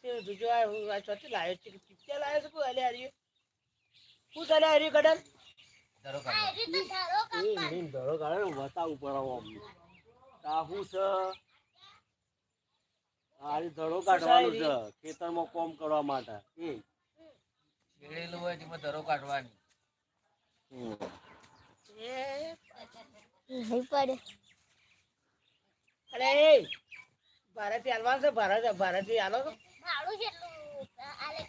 છે બીજો આ હું આ ચોથી લાવ્યો છે પિક્ચર લાવ્યો છે કોઈ અલ્યા હરી શું ચાલે હરી કડલ ધરો કાઢો. ને બતાવું પડે અમને કાહુ છે આરી ધરો કાઢવાનું છે ખેતરમાં કોમ કરવા માટે એ હોય તેમાં ધરો કાઢવાની. પડે અરે એ ભારતી હાલવાનું છે ભારત ભારતી હાલો તો ભાડું આલે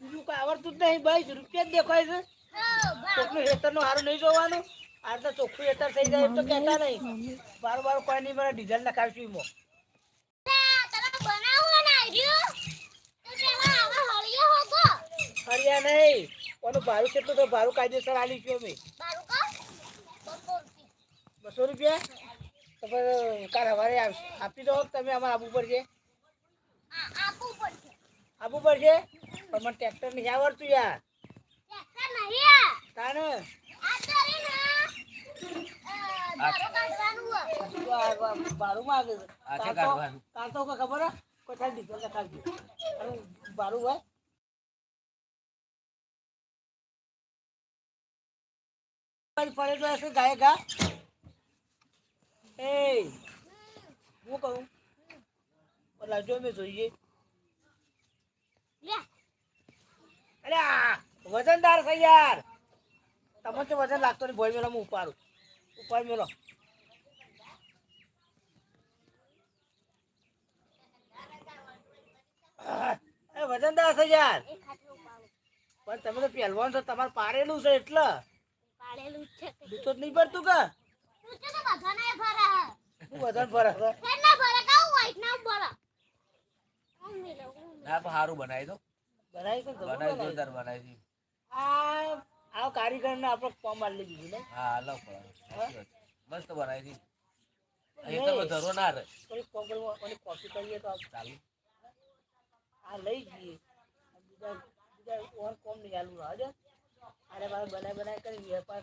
બીજું કઈ આવડતું જ નહીં ભાઈ રૂપિયા જ દેખાય છે. ચોખ્ખું હેતરનું સારું નહીં જોવાનું. આ તો ચોખ્ખું હેતર થઈ જાય તો કહેતા નહીં. બાર બાર કોઈ નહીં મને ડીઝલ નખાવશું એમાં. ફર્યા નહીં. કોનું ભાડું કેટલું તો ભાડું કાયદેસર આલી છું અમે બારું કહો બસો રૂપિયા બસો રૂપિયા? તો કાલ સવારે આપી દો તમે અમારે આપવું પડશે આપવું પડશે પણ મને ટ્રેક્ટર નહીં આવડતું યાર. તાને? ભાડું માંગે કાલ તો- ખબર? કોઈ ડીઝલ નખાવજો ભાડું હોય. ફરે તો ગાય ગા એ હું કહું? ઓલા જો મેં જોઈએ આ વજનદાર છે યાર. તમને તો વજન લાગતો નહીં ભોય મેલો હું ઉપાડું ઉપાડ એ વજનદાર છે યાર. પણ તમે તો પહેલવાન છો તમારે પાડેલું છે એટલે. પાડેલું છે. જ નહીં પડતું કે. તું તો બધાને ભરે ફેર ના ભરે કાં white ના ભરે. ના પણ સારું બનાવી દો. બનાવી તો બનાવી. જોરદાર બનાવી. દી. આ આ કારીગર ને આપણે કોમ મારી લીધું ને? હા હાલો પણ મસ્ત બનાવી દી. અહીં તો ધરો ના રહે. થોડી કોમ્પલમાં કોની કોપી કરીએ તો આ- ચાલુ. આ લઈ જઈએ. બીજા બીજા ઓન કોમ નહીં ચાલુ રહે અરે મારે બનાય બનાવી કરી વેપાર